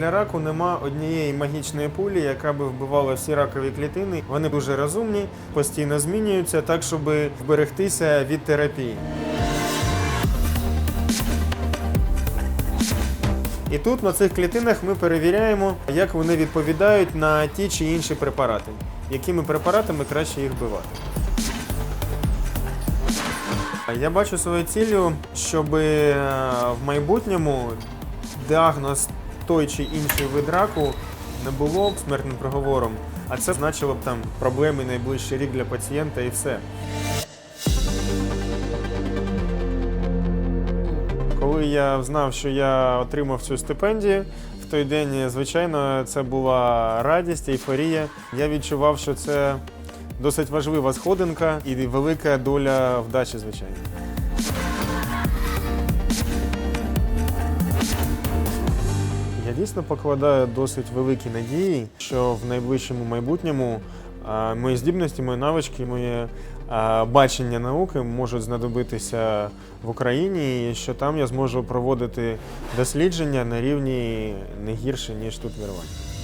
Для раку нема однієї магічної пулі, яка би вбивала всі ракові клітини. Вони дуже розумні, постійно змінюються, так щоб вберегтися від терапії. І тут на цих клітинах ми перевіряємо, як вони відповідають на ті чи інші препарати, якими препаратами краще їх вбивати. Я бачу свою ціллю, щоб е, в майбутньому діагноз той чи інший вид раку не було б смертним приговором, а це значило б там проблеми найближчий рік для пацієнта і все. Коли я знав, що я отримав цю стипендію, в той день, звичайно, це була радість, ейфорія. Я відчував, що це досить важлива сходинка і велика доля вдачі, звичайно. Я дійсно покладаю досить великі надії, що в найближчому майбутньому мої здібності, мої навички, моє бачення науки можуть знадобитися в Україні, і що там я зможу проводити дослідження на рівні не гірше, ніж тут в Ірландії.